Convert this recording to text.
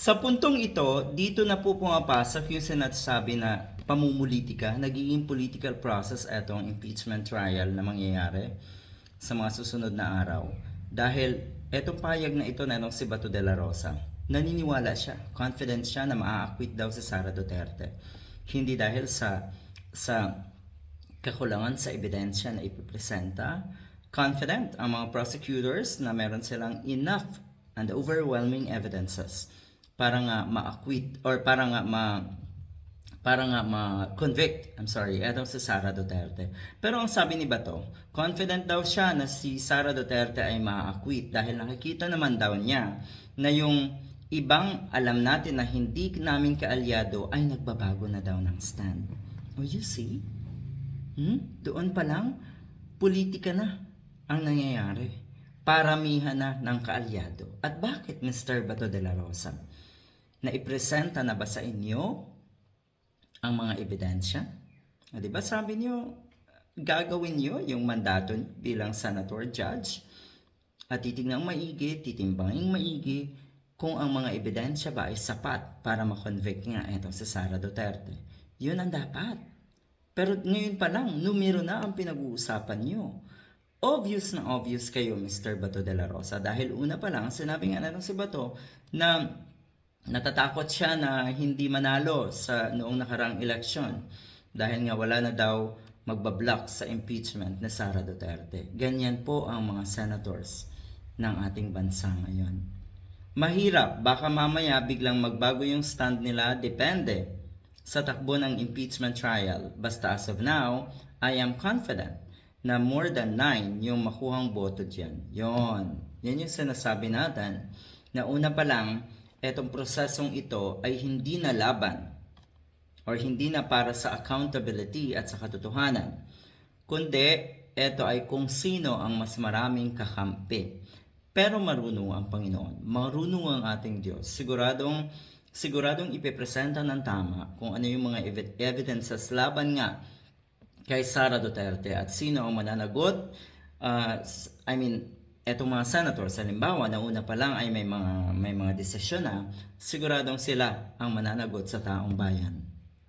Sa puntong ito, dito na po pumapasok yung sinasabi na pamumulitika, nagiging political process itong impeachment trial na mangyayari sa mga susunod na araw. Dahil etong payag na ito na itong si Bato de la Rosa, naniniwala siya, confident siya na maa-acquit daw si Sara Duterte. Hindi dahil sa sa kakulangan sa ebidensya na ipipresenta, confident ang mga prosecutors na meron silang enough and overwhelming evidences para nga ma-acquit or para nga ma para nga ma-convict, I'm sorry, etong si Sara Duterte. Pero ang sabi ni Bato, confident daw siya na si Sara Duterte ay ma-acquit dahil nakikita naman daw niya na yung ibang alam natin na hindi namin kaalyado ay nagbabago na daw ng stand. Oh, you see? Hmm? Doon pa lang, politika na ang nangyayari. Paramihan na ng kaalyado. At bakit, Mr. Bato de la Rosa? Naipresenta na ba sa inyo ang mga ebidensya? Di ba sabi niyo, gagawin niyo yung mandato bilang senator judge at titignan maigi, titimbangin maigi kung ang mga ebidensya ba ay sapat para makonvict nga itong si Sara Duterte. Yun ang dapat. Pero ngayon pa lang, numero na ang pinag-uusapan niyo. Obvious na obvious kayo, Mr. Bato de la Rosa. Dahil una pa lang, sinabi nga na si Bato na natatakot siya na hindi manalo sa noong nakarang eleksyon. Dahil nga wala na daw magbablock sa impeachment ni Sara Duterte. Ganyan po ang mga senators ng ating bansa ngayon. Mahirap, baka mamaya biglang magbago yung stand nila, depende sa takbo ng impeachment trial. Basta as of now, I am confident na more than 9 yung makuhang boto dyan. Yon. Yan yung sinasabi natin na una pa lang, etong prosesong ito ay hindi na laban or hindi na para sa accountability at sa katotohanan, kundi ito ay kung sino ang mas maraming kakampi. Pero marunong ang Panginoon, marunong ang ating Diyos. Siguradong siguradong ipepresenta ng tama kung ano yung mga evi- evidences laban nga kay Sara Duterte at sino ang mananagot. Uh, I mean, etong mga senators, halimbawa, na una pa lang ay may mga, may mga desisyon na, siguradong sila ang mananagot sa taong bayan.